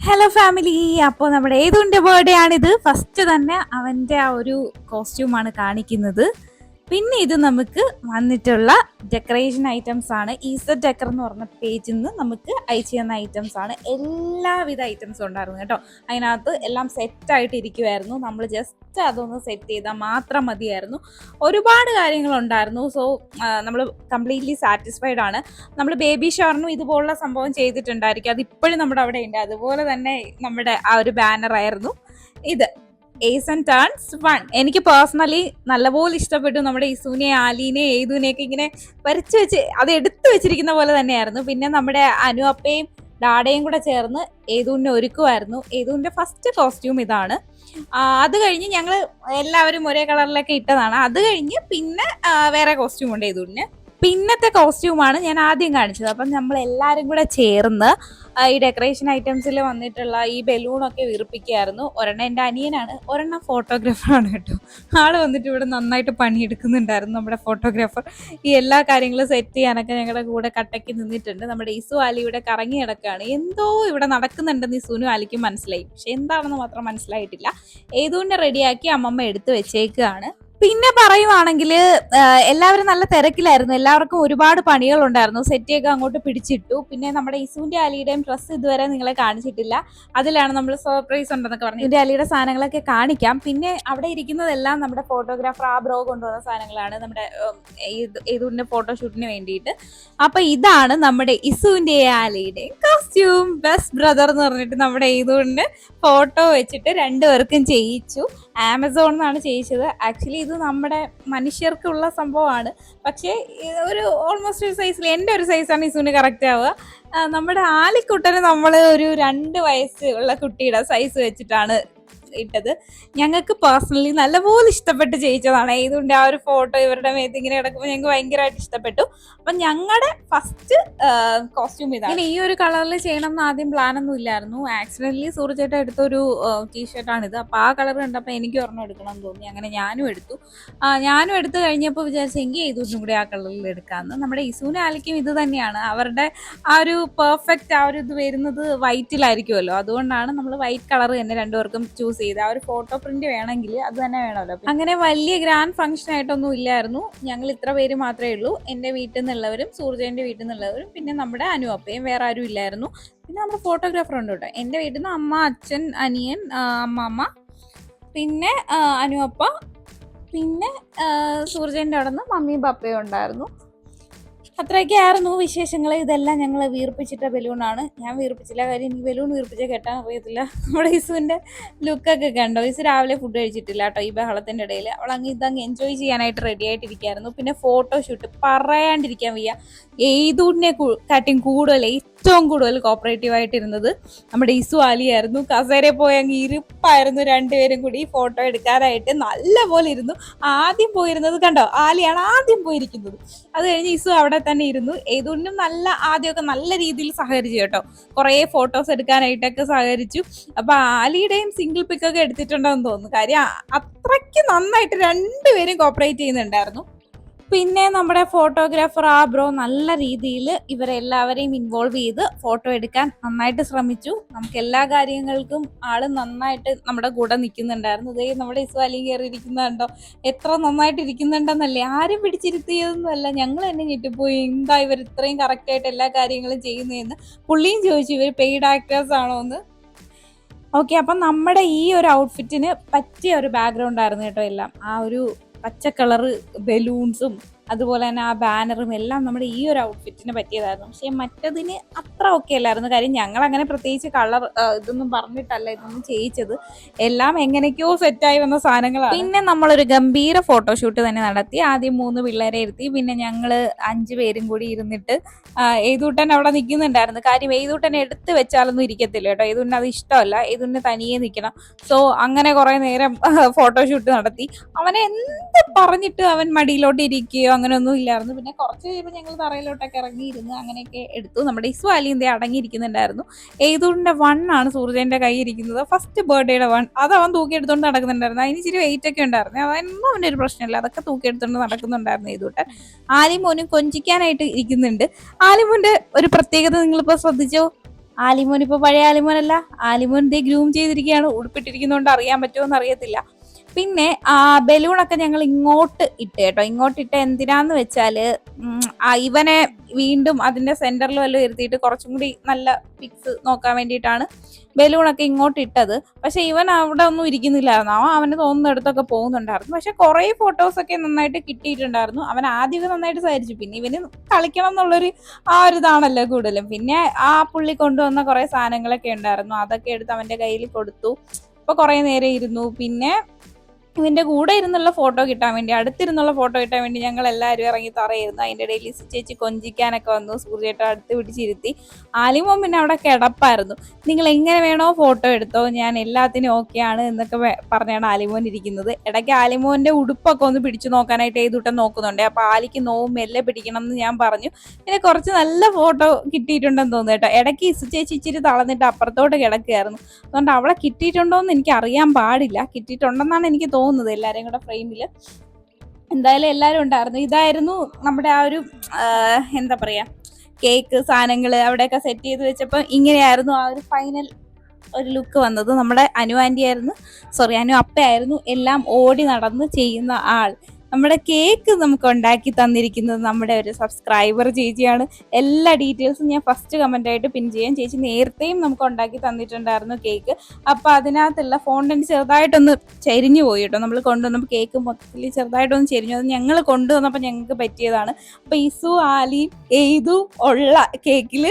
Hello family അപ്പോൾ നമ്മുടെ ഏതുണ്ട് birthday ആണിത്? ഫസ്റ്റ് തന്നെ അവന്റെ ആ ഒരു കോസ്റ്റ്യൂമാണ് കാണിക്കുന്നത്. പിന്നെ ഇത് നമുക്ക് വന്നിട്ടുള്ള ഡെക്കറേഷൻ ഐറ്റംസ് ആണ്. ഈസർ ഡെക്കർ എന്ന് പറഞ്ഞ പേജിൽ നിന്ന് നമുക്ക് അയച്ചു തന്ന ഐറ്റംസ് ആണ്. എല്ലാവിധ ഐറ്റംസും ഉണ്ടായിരുന്നു കേട്ടോ. അതിനകത്ത് എല്ലാം സെറ്റായിട്ട് ഇരിക്കുമായിരുന്നു നമ്മൾ ജസ്റ്റ് അതൊന്ന് സെറ്റ് ചെയ്താൽ മാത്രം മതിയായിരുന്നു. ഒരുപാട് കാര്യങ്ങളുണ്ടായിരുന്നു സോ നമ്മൾ കംപ്ലീറ്റ്ലി സാറ്റിസ്ഫൈഡ് ആണ്. നമ്മൾ ബേബി ഷവറിനും ഇതുപോലുള്ള സംഭവം ചെയ്തിട്ടുണ്ടായിരിക്കും. അത് ഇപ്പോഴും നമ്മുടെ അവിടെ ഉണ്ട് അതുപോലെ തന്നെ നമ്മുടെ ആ ഒരു ബാനർ ആയിരുന്നു ഇത്. ഏസ് ആൻഡ് ടേൺസ് വൺ എനിക്ക് പേഴ്സണലി നല്ലപോലെ ഇഷ്ടപ്പെട്ടു നമ്മുടെ ഇസുവിനെ ആലീനെ ഏതുവിനെയൊക്കെ ഇങ്ങനെ വരച്ചു വെച്ച് അത് എടുത്തു വെച്ചിരിക്കുന്ന പോലെ തന്നെയായിരുന്നു. പിന്നെ നമ്മുടെ അനു അപ്പയും ഡാഡയും കൂടെ ചേർന്ന് ഏതുവിനെ ഒരുക്കുമായിരുന്നു. ഏതുവിന്റെ ഫസ്റ്റ് കോസ്റ്റ്യൂം ഇതാണ്. അത് കഴിഞ്ഞ് ഞങ്ങൾ എല്ലാവരും ഒരേ കളറിലൊക്കെ ഇട്ടതാണ്. അത് കഴിഞ്ഞ് പിന്നെ വേറെ കോസ്റ്റ്യൂം ഉണ്ട് ഏതുവിന് പിന്നത്തെ കോസ്റ്റ്യൂമാണ് ഞാൻ ആദ്യം കാണിച്ചത്. അപ്പം നമ്മൾ എല്ലാവരും കൂടെ ചേർന്ന് ഈ ഡെക്കറേഷൻ ഐറ്റംസിൽ വന്നിട്ടുള്ള ഈ ബലൂണൊക്കെ വീർപ്പിക്കുകയായിരുന്നു. ഒരെണ്ണം എന്റെ അനിയനാണ് ഒരെണ്ണം ഫോട്ടോഗ്രാഫറാണ് കേട്ടോ. ആൾ വന്നിട്ട് ഇവിടെ നന്നായിട്ട് പണിയെടുക്കുന്നുണ്ടായിരുന്നു നമ്മുടെ ഫോട്ടോഗ്രാഫർ. ഈ എല്ലാ കാര്യങ്ങളും സെറ്റ് ചെയ്യാനൊക്കെ ഞങ്ങളുടെ കൂടെ കട്ടയ്ക്ക് നിന്നിട്ടുണ്ട്. നമ്മുടെ ഇസു ആലി ഇവിടെ കറങ്ങി കിടക്കുകയാണ് എന്തോ ഇവിടെ നടക്കുന്നുണ്ടെന്ന് ഇസുനും ആലിക്കും മനസ്സിലായി. പക്ഷെ എന്താണെന്ന് മാത്രം മനസ്സിലായിട്ടില്ല. ഏതുകൊണ്ട് റെഡിയാക്കി അമ്മമ്മ എടുത്തു വെച്ചേക്കുകയാണ് പിന്നെ പറയുവാണെങ്കിൽ എല്ലാവരും നല്ല തിരക്കിലായിരുന്നു. എല്ലാവർക്കും ഒരുപാട് പണികൾ ഉണ്ടായിരുന്നു സെറ്റിയൊക്കെ അങ്ങോട്ട് പിടിച്ചിട്ടു. പിന്നെ നമ്മുടെ ഇസുവിന്റെ അലിയുടെയും ഡ്രസ്സ് ഇതുവരെ നിങ്ങളെ കാണിച്ചിട്ടില്ല. അതിലാണ് നമ്മൾ സർപ്രൈസ് ഉണ്ടെന്നൊക്കെ പറഞ്ഞു. ഇതിന്റെ അലിയുടെ സാധനങ്ങളൊക്കെ കാണിക്കാം. പിന്നെ അവിടെ ഇരിക്കുന്നതെല്ലാം നമ്മുടെ ഫോട്ടോഗ്രാഫർ ആ ബ്രോ കൊണ്ടുവന്ന സാധനങ്ങളാണ്. നമ്മുടെ ഇതുവിന്റെ ഫോട്ടോഷൂട്ടിന് വേണ്ടിയിട്ട്. അപ്പൊ ഇതാണ് നമ്മുടെ ഇസുവിന്റെ ആലിയുടെയും കോസ്റ്റ്യൂം ബെസ്റ്റ് ബ്രദർ എന്ന് പറഞ്ഞിട്ട് നമ്മുടെ ഇതുകൊണ്ട് ഫോട്ടോ വെച്ചിട്ട് രണ്ടുപേർക്കും ചെയ്യിച്ചു. ആമസോൺ എന്നാണ് ചെയ്യിച്ചത്. ആക്ച്വലി ഇത് നമ്മുടെ മനുഷ്യർക്കുള്ള സംഭവമാണ്. പക്ഷേ ഒരു ഓൾമോസ്റ്റ് ഒരു സൈസിൽ എന്റെ ഒരു സൈസാണ് ഇസുവിന് കറക്റ്റ് ആവുക. നമ്മുടെ ആലിക്കുട്ടന് നമ്മൾ ഒരു രണ്ട് വയസ്സ് ഉള്ള കുട്ടിയുടെ സൈസ് വെച്ചിട്ടാണ് ഇട്ടത്. ഞങ്ങൾക്ക് പേഴ്സണലി നല്ലപോലെ ഇഷ്ടപ്പെട്ട് ചെയ്യിച്ചതാണ് ഏതുകൊണ്ട് ആ ഒരു ഫോട്ടോ ഇവരുടെ മേത്ത് ഇങ്ങനെ കിടക്കുമ്പോൾ ഞങ്ങൾക്ക് ഭയങ്കരമായിട്ട് ഇഷ്ടപ്പെട്ടു. അപ്പം ഞങ്ങളുടെ ഫസ്റ്റ് കോസ്റ്റ്യൂം ഇതാണ്. ഈ ഒരു കളറിൽ ചെയ്യണം എന്ന് ആദ്യം പ്ലാൻ ഒന്നും ഇല്ലായിരുന്നു. ആക്സിഡന്റലി സൂർജേട്ട എടുത്തൊരു ടീഷർട്ടാണ് ഇത് അപ്പോൾ ആ കളർ കണ്ടപ്പോൾ എനിക്ക് ഒരെണ്ണം എടുക്കണം എന്ന് തോന്നി. അങ്ങനെ ഞാനും എടുത്തു. ഞാനും എടുത്തു കഴിഞ്ഞപ്പോൾ വിചാരിച്ചു എങ്കിൽ ഇതും കൂടി ആ കളറിൽ എടുക്കാമെന്ന് നമ്മുടെ ഇസൂനും ആലിക്കും ഇത് തന്നെയാണ്. അവരുടെ ആ ഒരു പെർഫെക്റ്റ് ആ ഒരു ഇത് വരുന്നത് വൈറ്റിലായിരിക്കുമല്ലോ അതുകൊണ്ടാണ് നമ്മൾ വൈറ്റ് കളർ തന്നെ രണ്ടുപേർക്കും ചൂസ് ചെയ്ത് ആ ഒരു ഫോട്ടോ പ്രിന്റ് വേണമെങ്കിൽ അത് തന്നെ വേണമല്ലോ. അങ്ങനെ വലിയ ഗ്രാൻഡ് ഫംഗ്ഷൻ ആയിട്ടൊന്നും ഇല്ലായിരുന്നു. ഞങ്ങൾ ഇത്ര പേര് മാത്രമേ ഉള്ളൂ. എന്റെ വീട്ടിൽ നിന്നുള്ളവരും സൂർജേന്റെ വീട്ടിൽ നിന്നുള്ളവരും പിന്നെ നമ്മുടെ അനു അപ്പയും വേറെ ആരും ഇല്ലായിരുന്നു. പിന്നെ നമ്മുടെ ഫോട്ടോഗ്രാഫർ ഉണ്ട് കേട്ടോ. എന്റെ വീട്ടിൽ നിന്ന് അമ്മ അച്ഛൻ അനിയൻ അമ്മമ്മ പിന്നെ അനു അപ്പ പിന്നെ സൂർജേന്റെ അവിടെ നിന്ന് മമ്മിയും പപ്പയും ഉണ്ടായിരുന്നു. അത്രയൊക്കെ നൂ വിശേഷങ്ങൾ. ഇതെല്ലാം ഞങ്ങൾ വീർപ്പിച്ചിട്ട ബലൂണാണ് ഞാൻ വീർപ്പിച്ചില്ല. കാര്യം എനിക്ക് ബലൂൺ വീർപ്പിച്ച കെട്ടാൻ അറിയത്തില്ല. നമ്മുടെ ഇസുവിന്റെ ലുക്കൊക്കെ കണ്ടോ? ഈസു രാവിലെ ഫുഡ് കഴിച്ചിട്ടില്ല കേട്ടോ ഈ ബഹളത്തിന്റെ ഇടയിൽ. അവൾ അങ്ങ് ഇതങ്ങ് എൻജോയ് ചെയ്യാനായിട്ട് റെഡി ആയിട്ടിരിക്കുകയായിരുന്നു. പിന്നെ ഫോട്ടോഷൂട്ട് പറയാണ്ടിരിക്കാൻ വയ്യ. ഏതൂടിനെ കാട്ടിയും കൂടുതൽ. ഏറ്റവും കൂടുതൽ കോപ്പറേറ്റീവ് ആയിട്ടിരുന്നത് നമ്മുടെ ഇസു ആലിയായിരുന്നു. കസേര പോയ അങ്ങ് ഇരിപ്പായിരുന്നു രണ്ടുപേരും കൂടി ഫോട്ടോ എടുക്കാനായിട്ട്. നല്ല പോലെ ഇരുന്നു. ആദ്യം പോയിരുന്നത് കണ്ടോ? ആലിയാണ് ആദ്യം പോയിരിക്കുന്നത്. അത് കഴിഞ്ഞ് ഇസു അവിടെ തന്നെ ഇരുന്നു. ഏതുകൊണ്ടും നല്ല ആദ്യമൊക്കെ നല്ല രീതിയിൽ സഹകരിച്ചു കേട്ടോ. കുറേ ഫോട്ടോസ് എടുക്കാനായിട്ടൊക്കെ സഹകരിച്ചു. അപ്പൊ ആലിയുടെയും സിംഗിൾ പിക്കൊക്കെ എടുത്തിട്ടുണ്ടെന്ന് തോന്നുന്നു. കാര്യം അത്രയ്ക്ക് നന്നായിട്ട് രണ്ടുപേരും കോപ്പറേറ്റ് ചെയ്യുന്നുണ്ടായിരുന്നു. പിന്നെ നമ്മുടെ ഫോട്ടോഗ്രാഫർ ആ ബ്രോ നല്ല രീതിയിൽ ഇവരെല്ലാവരെയും ഇൻവോൾവ് ചെയ്ത് ഫോട്ടോ എടുക്കാൻ നന്നായിട്ട് ശ്രമിച്ചു. നമുക്ക് എല്ലാ കാര്യങ്ങൾക്കും ആൾ നന്നായിട്ട് നമ്മുടെ കൂടെ നിൽക്കുന്നുണ്ടായിരുന്നു. ഇതേ നമ്മുടെ ഇസ്വാലി കയറി ഇരിക്കുന്നുണ്ടോ എത്ര നന്നായിട്ട് ഇരിക്കുന്നുണ്ടെന്നല്ലേ? ആരും പിടിച്ചിരുത്തിയതൊന്നുമല്ല. ഞങ്ങൾ തന്നെ ഞെട്ടിപ്പോയി. എന്താ ഇവർ ഇത്രയും കറക്റ്റായിട്ട് എല്ലാ കാര്യങ്ങളും ചെയ്യുന്നതെന്ന് പുള്ളിയും ചോദിച്ചു. ഇവർ പെയ്ഡ് ആക്ടേഴ്സ് ആണോ എന്ന് ഓക്കെ അപ്പം നമ്മുടെ ഈ ഒരു ഔട്ട്ഫിറ്റിന് പറ്റിയ ഒരു ബാക്ക്ഗ്രൗണ്ട് ആയിരുന്നു കേട്ടോ എല്ലാം. ആ ഒരു പച്ച കളറ് ബലൂൺസും അതുപോലെ തന്നെ ആ ബാനറും എല്ലാം നമ്മുടെ ഈ ഒരു ഔട്ട്ഫിറ്റിന് പറ്റിയതായിരുന്നു. പക്ഷേ മറ്റതിന് അത്ര ഓക്കെ അല്ലായിരുന്നു. കാര്യം ഞങ്ങൾ അങ്ങനെ പ്രത്യേകിച്ച് കളർ ഇതൊന്നും പറഞ്ഞിട്ടല്ല ഇതൊന്നും ചെയ്യിച്ചത്. എല്ലാം എങ്ങനെയൊക്കെയോ സെറ്റായി വന്ന സാധനങ്ങളാണ്. പിന്നെ നമ്മളൊരു ഗംഭീര ഫോട്ടോഷൂട്ട് തന്നെ നടത്തി. ആദ്യം മൂന്ന് പിള്ളേരെ ഇരുത്തി. പിന്നെ ഞങ്ങൾ അഞ്ച് പേരും കൂടി ഇരുന്നിട്ട് ഏതൂട്ടൻ അവിടെ നിൽക്കുന്നുണ്ടായിരുന്നു കാര്യം ഏതൂട്ടൻ എടുത്ത് വെച്ചാലൊന്നും ഇരിക്കത്തില്ല കേട്ടോ. ഏതുകൊണ്ട് അത് ഇഷ്ടമല്ല. ഏതുകൊണ്ട് തനിയെ നിൽക്കണം സോ അങ്ങനെ കുറേ നേരം ഫോട്ടോഷൂട്ട് നടത്തി. അവനെ എന്ത് പറഞ്ഞിട്ട് അവൻ മടിയിലോട്ട് ഇരിക്കുകയോ അങ്ങനെയൊന്നും ഇല്ലായിരുന്നു. പിന്നെ കുറച്ച് കഴിയുമ്പോൾ ഞങ്ങൾ തറയിലോട്ടൊക്കെ ഇറങ്ങിയിരുന്ന് അങ്ങനെയൊക്കെ എടുത്തു. നമ്മുടെ ഇസ്വ അലിന്തെ അടങ്ങിയിരിക്കുന്നുണ്ടായിരുന്നു. ഏതുകൊണ്ടിന്റെ വൺ ആണ് സൂർജന്റെ കൈ ഇരിക്കുന്നത്. ഫസ്റ്റ് ബർത്ത്ഡേയുടെ വൺ അത് അവൻ തൂക്കിയെടുത്തുകൊണ്ട് നടക്കുന്നുണ്ടായിരുന്നു. അതിന് ഇച്ചിരി വെയിറ്റ് ഒക്കെ ഉണ്ടായിരുന്നു. അതൊന്നും അവന്റെ ഒരു പ്രശ്നമില്ല. അതൊക്കെ തൂക്കിയെടുത്തുകൊണ്ട് നടക്കുന്നുണ്ടായിരുന്നു ഏതൂട്ടൻ ആലിമോനും കൊഞ്ചിക്കാനായിട്ട് ഇരിക്കുന്നുണ്ട്. ആലിമോന്റെ ഒരു പ്രത്യേകത നിങ്ങളിപ്പോൾ ശ്രദ്ധിച്ചോ? ആലിമോൻ ഇപ്പൊ പഴയ ആലിമോനല്ല. ആലിമോൻ ദേ ഗ്രൂം ചെയ്തിരിക്കുകയാണ്. ഉടുപ്പിട്ടിരിക്കുന്നതുകൊണ്ട് അറിയാൻ പറ്റുമോ എന്ന് അറിയത്തില്ല. പിന്നെ ആ ബലൂണൊക്കെ ഞങ്ങൾ ഇങ്ങോട്ട് ഇട്ട് കേട്ടോ. ഇങ്ങോട്ട് ഇട്ട് എന്തിനാന്ന് വെച്ചാൽ ഇവനെ വീണ്ടും അതിന്റെ സെന്ററിൽ വല്ലതും ഇരുത്തിയിട്ട് കുറച്ചും കൂടി നല്ല പിക്സ് നോക്കാൻ വേണ്ടിയിട്ടാണ് ബലൂണൊക്കെ ഇങ്ങോട്ട് ഇട്ടത്. പക്ഷെ ഇവൻ അവിടെ ഒന്നും ഇരിക്കുന്നില്ലായിരുന്നു. അവന് തോന്നുന്നിടത്തൊക്കെ പോകുന്നുണ്ടായിരുന്നു. പക്ഷെ കുറേ ഫോട്ടോസ് ഒക്കെ നന്നായിട്ട് കിട്ടിയിട്ടുണ്ടായിരുന്നു. അവൻ ആദ്യമൊക്കെ നന്നായിട്ട് സഹരിച്ചു പിന്നെ ഇവന് കളിക്കണം എന്നുള്ളൊരു ആ ഒരു ഇതാണല്ലോ കൂടുതലും. പിന്നെ ആ പുള്ളി കൊണ്ടുവന്ന കുറേ സാധനങ്ങളൊക്കെ ഉണ്ടായിരുന്നു. അതൊക്കെ എടുത്ത് അവന്റെ കയ്യിൽ കൊടുത്തു. അപ്പൊ കുറേ നേരം ഇരുന്നു. പിന്നെ ഇവന്റെ കൂടെ ഇരുന്നുള്ള ഫോട്ടോ കിട്ടാൻ വേണ്ടി അടുത്തിരുന്നുള്ള ഫോട്ടോ കിട്ടാൻ വേണ്ടി ഞങ്ങൾ എല്ലാവരും ഇറങ്ങി തറയിരുന്നു അതിന്റെ ഇടയിൽ ചേച്ചി കൊഞ്ചിക്കാനൊക്കെ വന്നു സൂര്യേട്ട അടുത്ത് പിടിച്ചിരുത്തി. ആലിമോൻ പിന്നെ അവിടെ കിടപ്പായിരുന്നു. നിങ്ങൾ എങ്ങനെ വേണോ ഫോട്ടോ എടുത്തോ ഞാൻ എല്ലാത്തിനും ആണ് എന്നൊക്കെ പറഞ്ഞാണ് ആലിമോൻ ഇരിക്കുന്നത്. ഇടയ്ക്ക് ആലിമോന്റെ ഉടുപ്പൊക്കെ ഒന്ന് പിടിച്ചു നോക്കാനായിട്ട് ഏതുട്ടം നോക്കുന്നുണ്ട്. അപ്പൊ ആലിക്ക് നോവും മെല്ലെ പിടിക്കണം എന്ന് ഞാൻ പറഞ്ഞു. പിന്നെ കുറച്ച് നല്ല ഫോട്ടോ കിട്ടിയിട്ടുണ്ടെന്ന് തോന്നുന്നു കേട്ടോ. ഇടയ്ക്ക് ഇസു ചേച്ചി ഇച്ചിരി തളന്നിട്ട് അപ്പുറത്തോട്ട് കിടക്കുകയായിരുന്നു. അതുകൊണ്ട് അവളെ കിട്ടിയിട്ടുണ്ടോ എന്ന് എനിക്ക് അറിയാൻ പാടില്ല. കിട്ടിയിട്ടുണ്ടെന്നാണ് എനിക്ക് തോന്നുന്നത് എല്ലാവരെയും കൂടെ ഫ്രെയിമിൽ എന്തായാലും എല്ലാവരും ഉണ്ടായിരുന്നു. ഇതായിരുന്നു നമ്മുടെ ആ ഒരു എന്താ പറയാ കേക്ക് സാധനങ്ങൾ അവിടെയൊക്കെ സെറ്റ് ചെയ്ത് വെച്ചപ്പോൾ ഇങ്ങനെയായിരുന്നു ആ ഒരു ഫൈനൽ ഒരു ലുക്ക് വന്നത്. നമ്മുടെ അനു ആന്റി ആയിരുന്നു. സോറി അനു അപ്പയായിരുന്നു. എല്ലാം ഓടി നടന്ന് ചെയ്യുന്ന ആൾ. നമ്മുടെ കേക്ക് നമുക്ക് ഉണ്ടാക്കി തന്നിരിക്കുന്നത് നമ്മുടെ ഒരു സബ്സ്ക്രൈബർ ചേച്ചിയാണ്. എല്ലാ ഡീറ്റെയിൽസും ഞാൻ ഫസ്റ്റ് കമന്റ് ആയിട്ട് പിൻ ചെയ്യാം ചേച്ചി നേരത്തെയും നമുക്ക് ഉണ്ടാക്കി തന്നിട്ടുണ്ടായിരുന്നു കേക്ക്. അപ്പോൾ അതിനകത്തുള്ള ഫോണ്ടന്റ് ചെറുതായിട്ടൊന്ന് ചരിഞ്ഞു പോയി കേട്ടോ. നമ്മൾ കൊണ്ടുവന്നപ്പോൾ കേക്ക് മൊത്തത്തിൽ ചെറുതായിട്ടൊന്ന് ചരിഞ്ഞു. അത് ഞങ്ങൾ കൊണ്ടുവന്നപ്പോൾ ഞങ്ങൾക്ക് പറ്റിയതാണ്. അപ്പോൾ ഇസു ആലി എയ്തു ഉള്ള കേക്കിൽ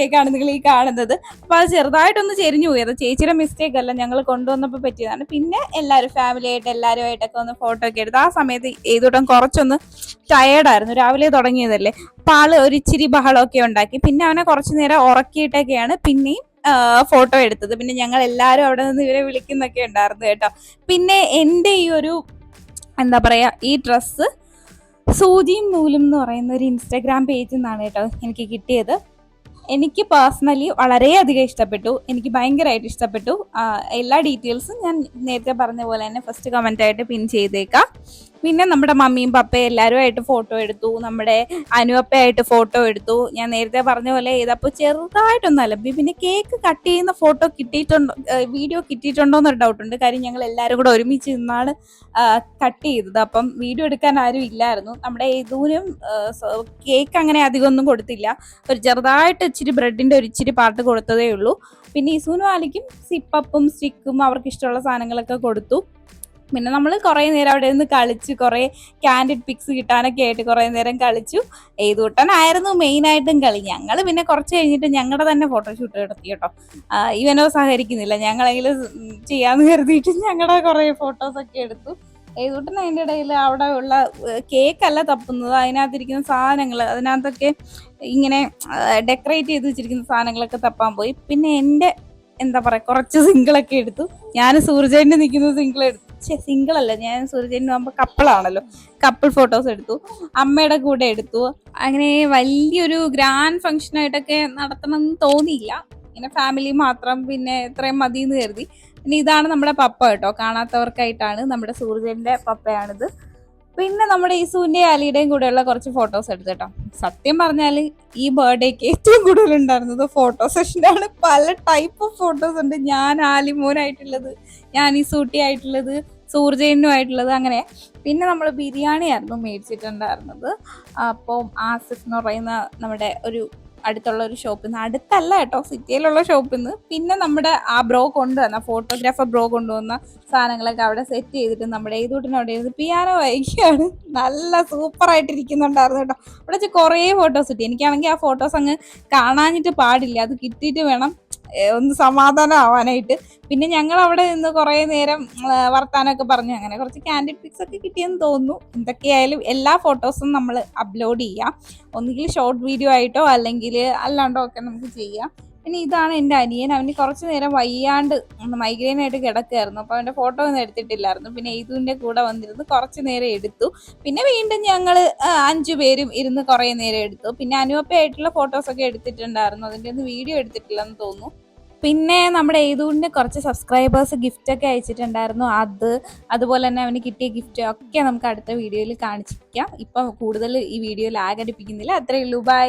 കേക്കാണ് നിങ്ങൾ ഈ കാണുന്നത്. അപ്പോൾ അത് ചെറുതായിട്ടൊന്ന് ചരിഞ്ഞു പോയി. അത് ചേച്ചിയുടെ മിസ്റ്റേക്ക് അല്ല. ഞങ്ങൾ കൊണ്ടുവന്നപ്പോൾ പറ്റിയതാണ്. പിന്നെ എല്ലാവരും ഫാമിലിയായിട്ട് എല്ലാവരുമായിട്ടൊക്കെ ഒന്ന് ഫോട്ടോ ഒക്കെ എടുത്ത്. ആ സമയത്ത് ഏതോട്ടം കുറച്ചൊന്ന് ടയേർഡായിരുന്നു രാവിലെ തുടങ്ങിയതല്ലേ. അപ്പം ആൾ ഒരു ഇച്ചിരി ബഹളമൊക്കെ ഉണ്ടാക്കി. പിന്നെ അവനെ കുറച്ച് നേരം ഉറക്കിയിട്ടൊക്കെയാണ് പിന്നെയും ഫോട്ടോ എടുത്തത്. പിന്നെ ഞങ്ങൾ എല്ലാവരും അവിടെ നിന്ന് ഇവരെ വിളിക്കുന്നൊക്കെ ഉണ്ടായിരുന്നു കേട്ടോ. പിന്നെ എന്റെ ഈ ഒരു എന്താ പറയാ ഈ ഡ്രസ്സ് സൂചിയും നൂലും എന്ന് പറയുന്ന ഒരു ഇൻസ്റ്റാഗ്രാം പേജിൽ നിന്നാണ് കേട്ടോ എനിക്ക് കിട്ടിയത്. എനിക്ക് പേഴ്സണലി വളരെയധികം ഇഷ്ടപ്പെട്ടു. എനിക്ക് ഭയങ്കരമായിട്ട് ഇഷ്ടപ്പെട്ടു. എല്ലാ ഡീറ്റെയിൽസും ഞാൻ നേരത്തെ പറഞ്ഞ പോലെ തന്നെ ഫസ്റ്റ് കമന്റ് ആയിട്ട് പിൻ ചെയ്തേക്കാം. പിന്നെ നമ്മുടെ മമ്മിയും പപ്പയും എല്ലാവരുമായിട്ട് ഫോട്ടോ എടുത്തു. നമ്മുടെ അനുവപ്പയായിട്ട് ഫോട്ടോ എടുത്തു. ഞാൻ നേരത്തെ പറഞ്ഞ പോലെ ഇതപ്പോൾ ചെറുതായിട്ടൊന്നും അലമ്പി പിന്നെ കേക്ക് കട്ട് ചെയ്യുന്ന ഫോട്ടോ കിട്ടിയിട്ടുണ്ടോ? വീഡിയോ കിട്ടിയിട്ടുണ്ടോ എന്നൊരു ഡൗട്ടുണ്ട് കാര്യം ഞങ്ങൾ എല്ലാവരും കൂടെ ഒരുമിച്ച് നിന്നാണ് കട്ട് ചെയ്തത്. അപ്പം വീഡിയോ എടുക്കാൻ ആരും ഇല്ലായിരുന്നു. നമ്മുടെ ഇതൂനും കേക്ക് അങ്ങനെ അധികം ഒന്നും കൊടുത്തില്ല. ഒരു ചെറുതായിട്ട് ഇച്ചിരി ബ്രെഡിന്റെ ഒരു ഇച്ചിരി പാർട്ട് കൊടുത്തതേ ഉള്ളൂ. പിന്നെ ഇസൂനും ആലിക്കും സിപ്പപ്പും സ്റ്റിക്കും അവർക്ക് ഇഷ്ടമുള്ള സാധനങ്ങളൊക്കെ കൊടുത്തു. പിന്നെ നമ്മൾ കുറേ നേരം അവിടെ നിന്ന് കളിച്ച്. കുറേ ക്യാൻഡിഡ് പിക്സ് കിട്ടാനൊക്കെ ആയിട്ട് കുറേ നേരം കളിച്ചു. ഏതൂട്ടനായിരുന്നു മെയിനായിട്ടും കളി. ഞങ്ങൾ പിന്നെ കുറച്ച് കഴിഞ്ഞിട്ട് ഞങ്ങളുടെ തന്നെ ഫോട്ടോഷൂട്ട് നടത്തി കേട്ടോ. ഇവനോ സഹകരിക്കുന്നില്ല. ഞങ്ങളെങ്കിലും ചെയ്യാമെന്ന് കരുതിയിട്ട് ഞങ്ങളുടെ കുറേ ഫോട്ടോസൊക്കെ എടുത്തു. ഏതൂട്ടൻ അതിന്റെ ഇടയിൽ അവിടെ ഉള്ള കേക്കല്ല തപ്പുന്നത്. അതിനകത്തിരിക്കുന്ന സാധനങ്ങൾ അതിനകത്തൊക്കെ ഇങ്ങനെ ഡെക്കറേറ്റ് ചെയ്ത് വെച്ചിരിക്കുന്ന സാധനങ്ങളൊക്കെ തപ്പാൻ പോയി. പിന്നെ എന്റെ എന്താ പറയുക കുറച്ച് സിംഗിളൊക്കെ എടുത്തു. ഞാൻ സൂർജേന്റെ നിൽക്കുന്ന സിംഗിൾ എടുത്തു. പക്ഷേ സിംഗിൾ അല്ല ഞാൻ സൂര്യചേട്ടന് ആകുമ്പോൾ കപ്പിളാണല്ലോ. കപ്പിൾ ഫോട്ടോസ് എടുത്തു. അമ്മയുടെ കൂടെ എടുത്തു. അങ്ങനെ വലിയൊരു ഗ്രാൻഡ് ഫങ്ഷനായിട്ടൊക്കെ നടത്തണം എന്ന് തോന്നിയില്ല. ഇങ്ങനെ ഫാമിലി മാത്രം പിന്നെ ഇത്രയും മതി എന്ന് കരുതി. പിന്നെ ഇതാണ് നമ്മുടെ പപ്പ കേട്ടോ. കാണാത്തവർക്കായിട്ടാണ് നമ്മുടെ സൂര്യന്റെ പപ്പയാണിത്. പിന്നെ നമ്മുടെ ഈസുവിന്റെയും അലിയുടെയും കൂടെയുള്ള കുറച്ച് ഫോട്ടോസ് എടുത്തു കേട്ടോ. സത്യം പറഞ്ഞാൽ ഈ ബർത്ത്ഡേക്ക് ഏറ്റവും കൂടുതൽ ഉണ്ടായിരുന്നത് ഫോട്ടോ ആണ്. പല ടൈപ്പ് ഓഫ് ഫോട്ടോസ് ഉണ്ട്. ഞാൻ ആലിമോനായിട്ടുള്ളത് ഞാൻ ഈ സൂട്ടി ആയിട്ടുള്ളത് സൂർജയനും ആയിട്ടുള്ളത് അങ്ങനെ. പിന്നെ നമ്മൾ ബിരിയാണി ആയിരുന്നു മേടിച്ചിട്ടുണ്ടായിരുന്നത്. അപ്പോൾ ആസിഫ് എന്ന് പറയുന്ന നമ്മുടെ ഒരു അടുത്തുള്ള ഒരു ഷോപ്പിൽ നിന്ന് അടുത്തല്ല കേട്ടോ സിറ്റിയിലുള്ള ഷോപ്പിൽ നിന്ന് പിന്നെ നമ്മുടെ ആ ബ്രോ കൊണ്ടുവന്ന ഫോട്ടോഗ്രാഫർ ബ്രോ കൊണ്ടുവന്ന സാധനങ്ങളൊക്കെ അവിടെ സെറ്റ് ചെയ്തിട്ട് നമ്മുടെ അവിടെ ഇരുന്ന് പിയാനോ വായിക്കുകയാണ്. നല്ല ഇരിക്കുന്നുണ്ടായിരുന്നു കേട്ടോ. അവിടെ വെച്ച് കുറേ ഫോട്ടോസ് കിട്ടി എനിക്കാണെങ്കിൽ ആ ഫോട്ടോസ് അങ്ങ് കാണാഞ്ഞിട്ട് പാടില്ല. അത് കിട്ടിയിട്ട് വേണം ഒന്ന് സമാധാനം ആവാനായിട്ട് പിന്നെ ഞങ്ങൾ അവിടെ നിന്ന് കുറേ നേരം വർത്താനമൊക്കെ പറഞ്ഞു. അങ്ങനെ കുറച്ച് ക്യാൻഡിഡ് പിക്സ് ഒക്കെ കിട്ടിയെന്ന് തോന്നുന്നു. എന്തൊക്കെയായാലും എല്ലാ ഫോട്ടോസും നമ്മൾ അപ്ലോഡ് ചെയ്യാം. ഒന്നുകിൽ ഷോർട്ട് വീഡിയോ ആയിട്ടോ അല്ലെങ്കിൽ അല്ലാണ്ടോ ഒക്കെ നമുക്ക് ചെയ്യാം. പിന്നെ ഇതാണ് എന്റെ അനിയൻ. അവന് കുറച്ച് നേരം വയ്യാണ്ട് മൈഗ്രെയിൻ ആയിട്ട് കിടക്കുകയായിരുന്നു അപ്പോൾ അവന്റെ ഫോട്ടോ ഒന്നും എടുത്തിട്ടില്ലായിരുന്നു. പിന്നെ ഇതിന്റെ കൂടെ വന്നിരുന്ന്. കുറച്ച് നേരം എടുത്തു. പിന്നെ വീണ്ടും ഞങ്ങൾ അഞ്ചു പേരും ഇരുന്ന് കുറേ നേരം എടുത്തു. പിന്നെ അനുവപ്പയായിട്ടുള്ള ഫോട്ടോസൊക്കെ എടുത്തിട്ടുണ്ടായിരുന്നു. അതിന്റെ ഒന്നും വീഡിയോ എടുത്തിട്ടില്ലെന്ന് തോന്നുന്നു. പിന്നെ നമ്മുടെ ഏതുകൊണ്ട് കുറച്ച് സബ്സ്ക്രൈബേഴ്സ് ഗിഫ്റ്റ് ഒക്കെ അയച്ചിട്ടുണ്ടായിരുന്നു. അത് അതുപോലെ തന്നെ അവന് കിട്ടിയ ഗിഫ്റ്റ് ഒക്കെ നമുക്ക് അടുത്ത വീഡിയോയിൽ കാണിച്ചിരിക്കാം. ഇപ്പം കൂടുതൽ ഈ വീഡിയോ ലാഗ് അടിപ്പിക്കുന്നില്ല അത്രയേ ഉള്ളൂ. ബൈ